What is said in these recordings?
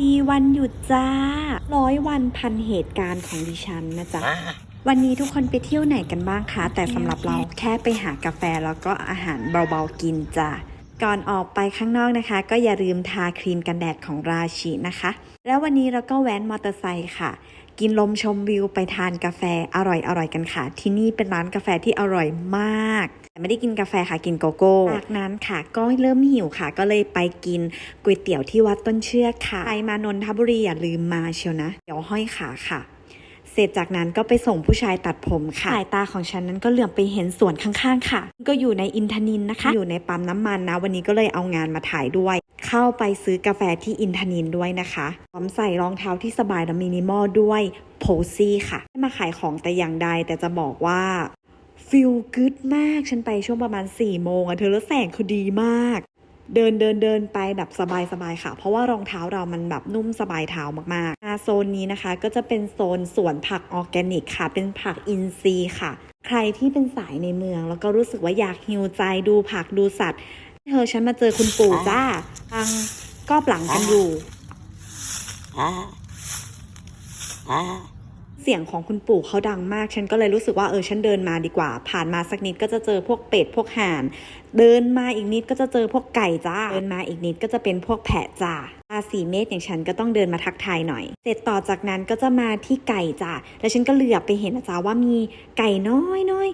ดีวันหยุดจ้าร้อยวันพันเหตุการณ์ของดิฉันนะจ๊ะ วันนี้ทุกคนไปเที่ยวไหนกันบ้างคะ แต่สำหรับเราแค่ไปหากาแฟแล้วก็อาหารเบาๆกินจ้ะก่อนออกไปข้างนอกนะคะ ก็อย่าลืมทาครีมกันแดดของราชินะคะ แล้ววันนี้เราก็แว้นมอเตอร์ไซค์ค่ะ กินลมชมวิวไปทานกาแฟอร่อยๆกันค่ะ ที่นี่เป็นร้านกาแฟที่อร่อยมาก แต่ไม่ได้กินกาแฟค่ะกินโกโก้จากนั้นค่ะ ก็เริ่มหิวค่ะ ก็เลยไปกินก๋วยเตี๋ยวที่วัดต้นเชือกค่ะใครมานนทบุรีอย่าลืมมาเชียวนะ เดี๋ยวห้อยขาค่ะ เสร็จจากนั้นก็ไปส่งผู้ชายตัดผมค่ะสายตาของฉันนั้นก็เหลือบไปเห็นสวนข้างๆ ค่ะ ก็อยู่ในอินทนินนะคะ อยู่ในปั๊มน้ำมันนะ วันนี้ก็เลยเอางานมาถ่ายด้วย เข้าไปซื้อกาแฟที่อินทนินด้วยนะคะพร้อมใส่รองเท้าที่สบายและมินิมอลด้วยโพซี่ค่ะไม่มาขายของแต่อย่างใดแต่จะบอกว่าฟิลกึดมาก ฉันไปช่วงประมาณ4ี่โมงอะเธอแล้วแสงคือดีมาก เดินเดินเดินไปแบบสบายๆค่ะ เพราะว่ารองเท้าเรามันแบบนุ่มสบายเท้ามากๆโซนนี้นะคะก็จะเป็นโซนสวนผักออร์แกนิกค่ะ เป็นผักอินทรีย์ค่ะ ใครที่เป็นสายในเมือง แล้วก็รู้สึกว่าอยากฮิวใจดูผักดูสัตว์ เธอฉันมาเจอคุณปู่จ้าฟังก็ปลังกันอยู่ เสียงของคุณปู่เขาดังมาก ฉันก็เลยรู้สึกว่าเออฉันเดินมาดีกว่า ผ่านมาสักนิดก็จะเจอพวกเป็ดพวกห่าน เดินมาอีกนิดก็จะเจอพวกไก่จ้า เดินมาอีกนิดก็จะเป็นพวกแพะจ้าตาสี่เมตรอย่างฉันก็ต้องเดินมาทักทายหน่อย เสร็จต่อจากนั้นก็จะมาที่ไก่จ้าแล้วฉันก็เหลือบไปเห็นนะจ้าว่ามีไก่น้อยน้อย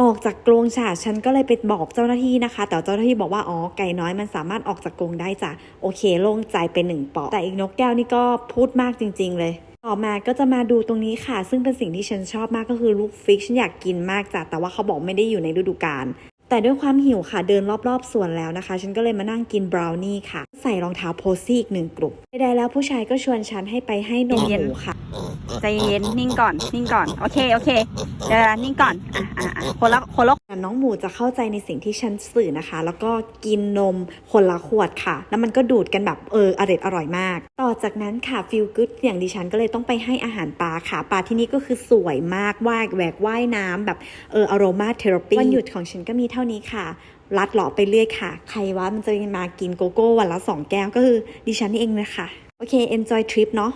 ออกจากกรงฉาฉันก็เลยไปบอกเจ้าหน้าที่นะคะ แต่เจ้าหน้าที่บอกว่าอ๋อไก่น้อยมันสามารถออกจากกรงได้จ้ะโอเคโล่งใจเป็นหนึ่งปอแต่อีกนกแก้วนี่ก็พูดมากจริง ๆ เลย ต่อมาก็จะมาดูตรงนี้ค่ะ ซึ่งเป็นสิ่งที่ฉันชอบมากก็คือลูกฟิกฉันอยากกินมากจ้ะแต่ว่าเขาบอกไม่ได้อยู่ในฤดูกาลแต่ด้วยความหิวค่ะเดินรอบๆสวนแล้วนะคะ ฉันก็เลยมานั่งกินบราวนี่ค่ะ ใส่รองเท้าโพซี่อีกหนึ่งกลุ่มใดๆแล้วผู้ชายก็ชวนฉันให้ไปให้นมหมูค่ะ ใจเย็นนิ่งก่อนนิ่งก่อนโอเคโอเคเดี๋ยวนิ่งก่อนอะอะอะคนละคนละน้องหมูจะเข้าใจในสิ่งที่ฉันสื่อนะคะ แล้วก็กินนมคนละขวดค่ะ แล้วมันก็ดูดกันแบบเอออร่อยอร่อยมาก ต่อจากนั้นค่ะฟิลก o ดอย่างดิฉันก็เลยต้องไปให้อาหารปลาค่ะปลาที่นี่ก็คือสวยมากว่ายแหวกว่ายน้ำแบบเอออโรมาเทอราปีวันหยุดของฉันก็มีเท่านี้ค่ะลัดหล่อไปเรื่อยค่ะ ใครว่ามันจะมากินโกโก้วันละสองแก้วก็คือดิฉันนี่เองนะคะ โอเค enjoy trip เนาะ